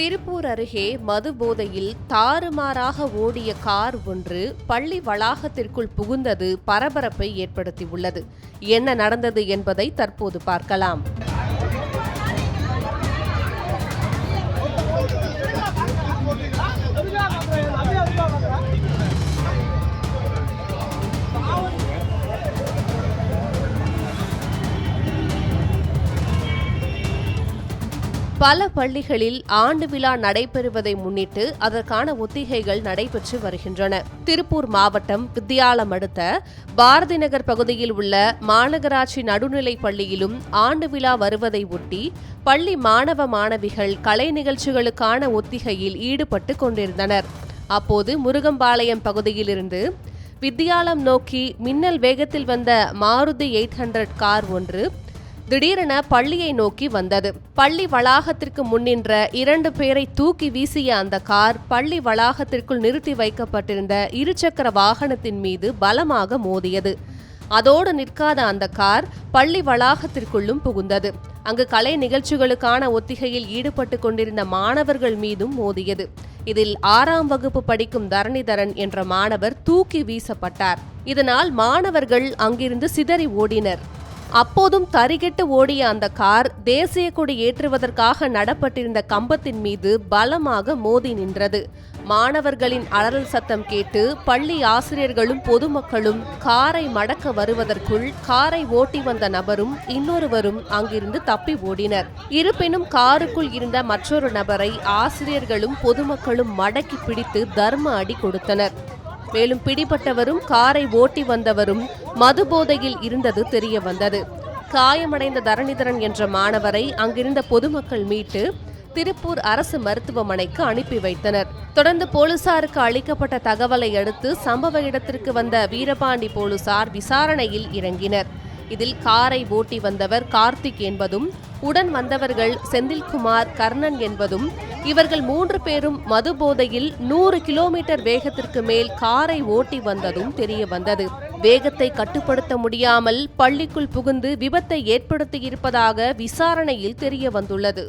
திருப்பூர் அருகே மது போதையில் தாறுமாறாக ஓடிய கார் ஒன்று பள்ளி வளாகத்திற்குள் புகுந்தது பரபரப்பை ஏற்படுத்தியுள்ளது. என்ன நடந்தது என்பதை தற்போது பார்க்கலாம். பல பள்ளிகளில் ஆண்டு விழா நடைபெறுவதை முன்னிட்டு அதற்கான ஒத்திகைகள் நடைபெற்று வருகின்றன. திருப்பூர் மாவட்டம் வித்தியாலம் அடுத்த பாரதி நகர் பகுதியில் உள்ள மாநகராட்சி நடுநிலைப் பள்ளியிலும் ஆண்டு விழா வருவதை ஒட்டி பள்ளி மாணவ மாணவிகள் கலை நிகழ்ச்சிகளுக்கான ஒத்திகையில் ஈடுபட்டு கொண்டிருந்தனர். அப்போது முருகம்பாளையம் பகுதியிலிருந்து வித்தியாலம் நோக்கி மின்னல் வேகத்தில் வந்த மாருதி எயிட் ஹண்ட்ரட் கார் ஒன்று திடீரென பள்ளியை நோக்கி வந்தது. பள்ளி வளாகத்திற்கு முன்னின்ற இரண்டு பேரை தூக்கி வீசிய அந்த கார் பள்ளி வளாகத்திற்குள் நிறுத்தி வைக்கப்பட்டிருந்த இருசக்கர வாகனத்தின் மீது பலமாக மோதியது. அதோடு நிற்காத அந்த கார் பள்ளி வளாகத்திற்குள்ளும் புகுந்தது. அங்கு கலை நிகழ்ச்சிகளுக்கான ஒத்திகையில் ஈடுபட்டு கொண்டிருந்த மாணவர்கள் மீதும் மோதியது. இதில் ஆறாம் வகுப்பு படிக்கும் தரணிதரன் என்ற மாணவர் தூக்கி வீசப்பட்டார். இதனால் மாணவர்கள் அங்கிருந்து சிதறி ஓடினர். அப்போதும் தரிகெட்டு ஓடிய அந்த கார் தேசிய கொடி ஏற்றுவதற்காக நடப்பட்டிருந்த கம்பத்தின் மீது பலமாக மோதி நின்றது. மாணவர்களின் அலறல் சத்தம் கேட்டு பள்ளி ஆசிரியர்களும் பொதுமக்களும் காரை மடக்க வருவதற்குள் காரை ஓட்டி வந்த நபரும் இன்னொருவரும் அங்கிருந்து தப்பி ஓடினர். இருப்பினும் காருக்குள் இருந்த மற்றொரு நபரை ஆசிரியர்களும் பொதுமக்களும் மடக்கி பிடித்து தர்ம அடி கொடுத்தனர். மேலும் பிடிபட்டவரும் காரை ஓட்டி வந்தவரும் மது போதையில் இருந்தது தெரிய வந்தது. காயமடைந்த தரணிதரன் என்ற மாணவரை அங்கிருந்த பொதுமக்கள் மீட்டு திருப்பூர் அரசு மருத்துவமனைக்கு அனுப்பி வைத்தனர். தொடர்ந்து போலீசாருக்கு அளிக்கப்பட்ட தகவலை அடுத்து சம்பவ இடத்திற்கு வந்த வீரபாண்டி போலீசார் விசாரணையில் இறங்கினர். இதில் காரை ஓட்டி வந்தவர் கார்த்திக் என்பதும் உடன் வந்தவர்கள் செந்தில்குமார் கர்ணன் என்பதும் இவர்கள் மூன்று பேரும் மது போதையில் நூறு கிலோமீட்டர் வேகத்திற்கு மேல் காரை ஓட்டி வந்ததும் தெரிய வந்தது. வேகத்தை கட்டுப்படுத்த முடியாமல் பள்ளிக்குள் புகுந்து விபத்தை ஏற்படுத்தியிருப்பதாக விசாரணையில் தெரிய வந்துள்ளது.